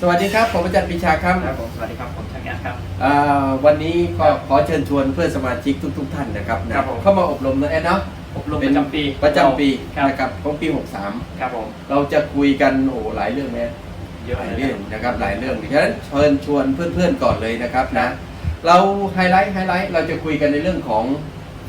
สวัสดีครับ ผมอาจารย์ปรีชาครับครับผมสวัสดีครับผมช่างแอดครับ อ่าวันนี้ก็ขอเชิญชวนเพื่อนสมาชิกทุก ๆ ท่านนะครับนะครับผม เข้ามาอบรมนะแอดเนาะอบรมเป็ปนระจำปีประจำปีครับนะครับของปี ครับผม63 เราจะคุยกันโอ้โหหลายเรื่องแม่เยอะหลายเลยเรื่องนะครับหลายเรื่องฉะนั้นเชิญชวนเพื่อนๆก่อนเลยนะครับนะเราไฮไลท์ไฮไลท์เราจะคุยกันในเรื่องของ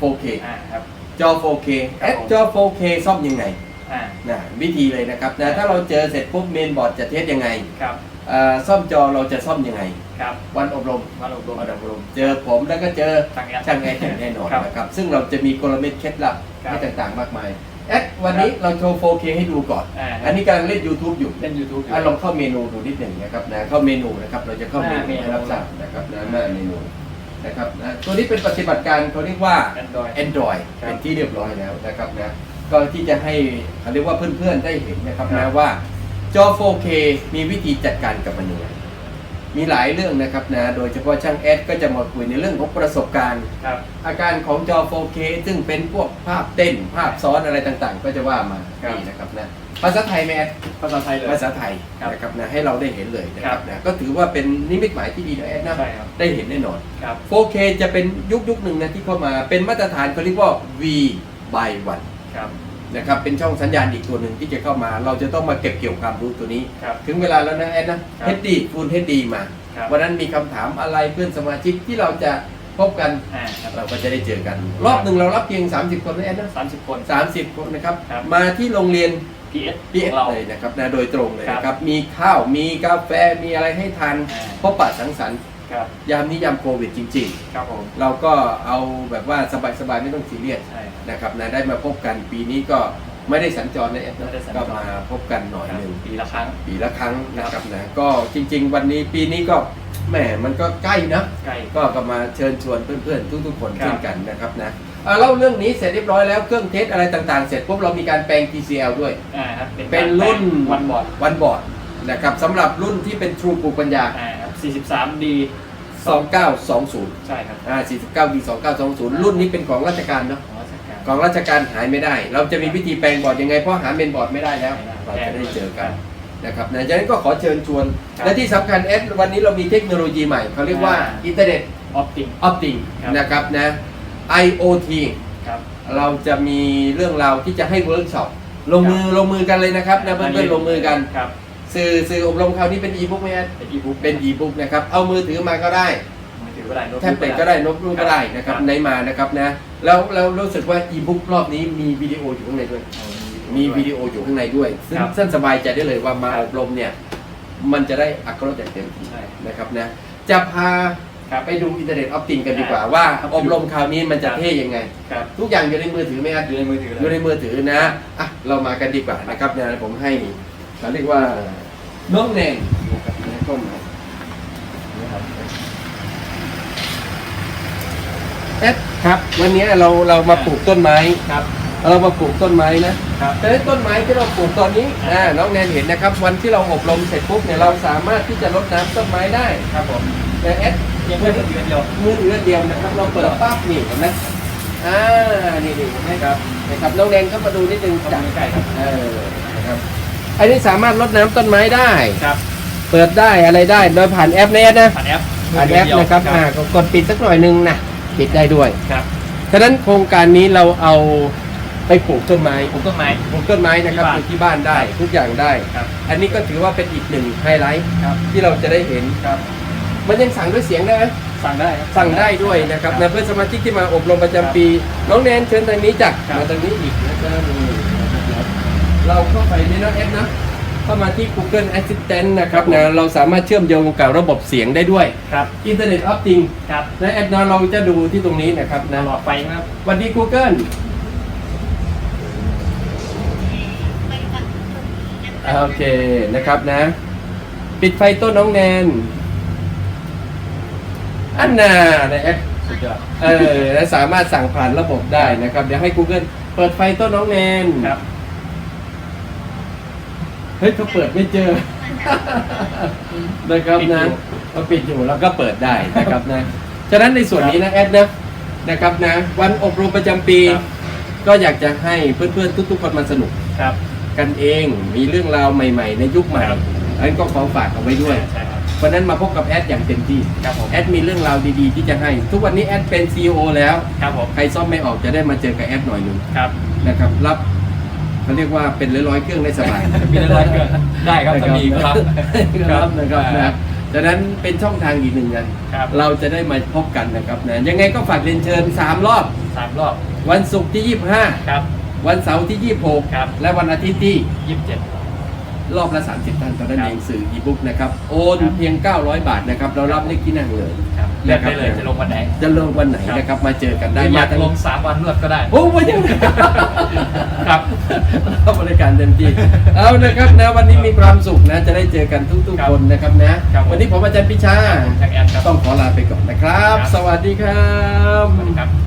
4K อ่าครับ จอ 4K ครับแอดผมจอ 4K ซ่อมยังไงอ่านะวิธีเลยนะครับนะถ้าเราเจอเสร็จปุ๊บเมนบอร์ดจะเทสยังไง ครับ อ่าซ่อมจอเราจะซ่อมยังไง ครับวันอบรมมาอบรม วันอบรม เจอผมแล้วก็เจอช่างแอดช่างแอดอย่างแน่นอนครับนะครับ ซึ่งเราจะมีกลเม็ดเคล็ดลับครับให้ต่างๆมากมายแอดวันนี้เราโชว์ 4K ให้ดูก่อน อ่าอันนี้กำลังเล่น YouTube อยู่ เล่น YouTube อยู่ อะลองเข้าเมนูดูนิดหนึ่งนะครับนะเข้าเมนูนะครับเราจะเข้าเมหน้านูเมนูให้รับทราบนะครับนะหน้าเมนูนะครับนะตัวนี้เป็นปฏิบัติการเขาเรียกว่า Android Android ครับเป็นที่เรียบร้อยแล้วนะครับนะก็ที่จะให้เขาเรียกว่าเพื่อนๆได้เห็นนะครับครันะบว่า จอ 4K มีวิธีจัดการกับมันยังไงมีหลายเรื่องนะครับนะ โดยเฉพาะช่างแอดก็จะมาคุยในเรื่องของประสบการณ์ ครับ อาการของจอ 4K ซึ่งเป็นพวกภาพเต้น ภาพซ้อนอะไรต่างๆ ก็จะว่ามาครับ นี่นะครับนะ ภาษาไทยไหมแอด ภาษาไทยเลย ภาษาไทยครับนะครับนะให้เราได้เห็นเลยนะคครัรับบนะก็ถือว่าเป็นนิมิตหมายที่ดีนะแอดนะใช่ครับ ได้เห็นแน่นอน ครับ 4K จะเป็นยุคยุคหนึ่งนะที่เข้ามาเป็นมาตรฐานเขาเรียกว่า V by 1ครับ นะครับเป็นช่องสัญญาณอีกตัวหนึ่งที่จะเข้ามา เราจะต้องมาเก็บเกี่ยวความรู้ตัวนี้ ครับ ถึงเวลาแล้วนะแอดนะครับเฮดดีฟูลเฮดดีมาครับ วันนั้นมีคำถามอะไรเพื่อนสมาชิกที่เราจะพบกันอ่าครับ เราก็จะได้เจอกัน รอบหนึ่งเรารับเพียง 30 คนนะแอดนะสามสิบคน30คนนะครับครับ มาที่โรงเรียน PS พีขเอองเรา เลยนะครับนะโดยตรงเลยครับนะครับ มีข้าวมีกาแฟมีอะไรให้ทานอ่า พบปะสังสรรค์ ครับยามนี้ยามโควิดจริง ครับผมๆ เราก็เอาแบบว่าสบายๆ ไม่ต้องซีเรียสใช่ นะครับนะได้มาพบกันปีนี้ก็ไม่ได้สัญจรนะแอดนะไม่ได้สัญจร ก็มาพบกันหน่อยครับหนึ่ง ปีละครั้ง ปีละครั้งนะครับนะก็จริง ๆ วันนี้ปีนี้ก็แหมมันก็ใกล้นะ ใกล้ ก็ก็มาเชิญชวนเพื่อนๆ ทุกๆ คนครับ เช่นกันนะครับนะอ่าเล่าเรื่องนี้เสร็จเรียบร้อยแล้วเครื่องเทสอะไรต่างๆ เสร็จปุ๊บเรามีการแปลง TCL ด้วย อ่าครับเป็นรุ่น วันบอร์ดวันบอร์ดนะครับสำหรับรุ่นที่เป็น True ปลูกปัญญา อ่าครับ 43 D 2920 ใช่ครับอ่า49 d 2920 รุ่นนี้เป็นของราชการเนาะ ของราชการของราชการหายไม่ได้ เราจะมีวิธีแปลงบอร์ดยังไง เพราะหาเมนบอร์ดไม่ได้แล้วไม่ได้เราจะได้เจอกันนะครับนะฉะนั้นก็ขอเชิญชวนครับและที่สำคัญเอสวันนี้เรามีเทคโนโลยีใหม่ เขาเรียกว่าอ่าอินเทอร์เน็ตออปติง ออฟติงครับ นะครับนะ IoT ครับ เราจะมีเรื่องราวที่จะให้เวิร์กช็อปลงมือลงมือกันเลยนะครับนะเพื่อนๆลงมือกัน ครับ สื่อสื่ออบรมคราวนี้เป็นอีบุ๊กไหมฮะเป็นอีบุ๊กเป็นอีบุ๊กนะครับเอามือถือมาก็ได้มือถือก็ได้โน้ตแท็บเล็ตก็ได้โน้ตบุ๊กก็ได้นะครับในมานะครับนะแล้วแล้วรู้สึกว่าอีบุ๊กรอบนี้มีวิดีโออยู่ข้างในด้วย มีวิดีโออยู่ข้างในด้วย ซึ่งครับท่านสบายใจได้เลยว่ามาครับอบรมเนี่ยมันจะได้อักขรสอย่างเต็มที่ใช่นะครับนะจะพาครับไปดูอินเทอร์เน็ตออฟติงกันดีกว่าอ่าว่าครับอบรมคราวนี้มันจะเท่ยังไงครับทุกอย่างอยู่ในมือถือไหมครับอยู่ในมือถืออยู่เลในยมือถือนะอะเรามากันดีกว่านะครับเนี่ยผมให้เขาเรียกว่า น้องแนนนะครับนะก็มานะครับเอ๊ะครับ วันนี้เราเรามาปลูกต้นไม้ครับ เรามาปลูกต้นไม้นะครับแต่ต้นไม้ที่เราปลูกตอนนี้อ่าน้องแนนเห็นนะครับ วันที่เราอบรมเสร็จปุ๊บเนี่ยเราสามารถที่จะรดน้ำต้นไม้ได้ครับผมแต่เอสเพียงแค่มือถือเดียวมือถืออันเดียวนะครับ เราเปิดปั๊บนี่เห็นไหมอ่านี่นี่เห็นไหมครับนะครับน้องแนนเข้ามาดูนิดนึงเข้าจ้ะมาใกล้ครับเออนะครับ อันนี้สามารถรดน้ำต้นไม้ได้ ครับเปิดได้อะไรได้โดยผ่านแอปเนสนะผ่านแอปผ่านแอปนะครับอ่าก็กดปิดสักหน่อยนึงนะปิดได้ด้วย ครับฉะนั้นโครงการนี้เราเอาไปปลูกต้นไม้ปลูกต้นไม้ ปลูกต้นไม้นะครับที่บ้านอยู่ที่บ้านได้ทุกอย่างได้ ครับ อันนี้ก็ถือว่าเป็นอีกหนึ่งไฮไลท์ครับ ที่เราจะได้เห็น ครับ มันยังสั่งด้วยเสียงได้ไหมสั่งได้ครับ สั่งได้ด้วยนะครับนะเพื่อนสมาชิกที่มาอบรมประจำปี น้องแนนเชิญทางนี้จักครับ มาทางนี้อีกนะครับ เราเข้าไปในน้องแอปนะเข้ามาที่ Google Assistant นะครับนะเราสามารถเชื่อมโยงกับระบบเสียงได้ด้วยครับอินเทอร์เน็ตออฟติงครับในแอปนะเราจะดูที่ตรงนี้นะครับนะหลอดไฟนะครับสวัสดี Google อ่าโอเคนะครับนะ ปิดไฟต้นน้องแนนอันน่าในแอปสุดยอดเออและสามารถสั่งผ่านระบบได้นะครับ เดี๋ยวให้ Google เปิดไฟต้นน้องแนนครับ เฮ้ยเขาเปิดไม่เจอ นะครับปิดอยู่นะเขาปิดอยู่แล้วก็เปิดได้นะครับนะ ฉะนั้นในส่วนนี้นะแอดนะนะครับนะ วันอบรมประจำปี ครับ ก็อยากจะให้เพื่อนๆทุกๆคนมาสนุกครับ กันเอง มีเรื่องราวใหม่ๆ ในยุคใหม่ครับ อันนก็ขอฝากเอาไว้ด้วย ใช่ครับเพราะฉะนั้นมาพบกับแอดอย่างเต็มที่ ครับผมแอดมีเรื่องราวดีๆ ที่จะให้ ทุกวันนี้แอดเป็น CEO แล้ว ครับผมใครซ่อมไม่ออกจะได้มาเจอกับแอดหน่อยหนึ่งครับ นะครับ รับ เขาเรียกว่าเป็นร้อยๆเครื่องได้สบาย มีร้อยๆเครื่องได้ครับถ้ามีครับ ครับนะครับนะดังนั้นเป็นช่องทางอีกหนึ่งอันครับเราจะได้มาพบกันนะครับนะยังไงก็ฝากเรียนเชิญ 3 รอบ สามรอบวันศุกร์ที่ ครับ 25 วันเสาร์ที่ครับ26และวันอาทิตย์ที่ ยี่สิบเจ็ด รอบละ 30ท่านตอนนั้นครับเองสื่ออีบุ๊กนะครับ โอนครับ เพียง 900 บาทนะครับ เรารับเลขที่นั่งเลยครับ เลือกได้เลยนะครับจะลงวันไหน จะลงวันไหนครับนะครับมาเจอกันได้อมายากทั้งลงสามวันรวดก็ได้ โอ้ยยังครับรับบริการเต็มที่เอานะครับนะวันนี้มีความสุขนะจะได้เจอกันทุกครัๆบคนนะครับนะครับผมวันนี้ผมอาจารย์พิชาทางแอดครับต้องขอลาไปก่อนนะครับครับสวัสดีครับสวัสดีครับ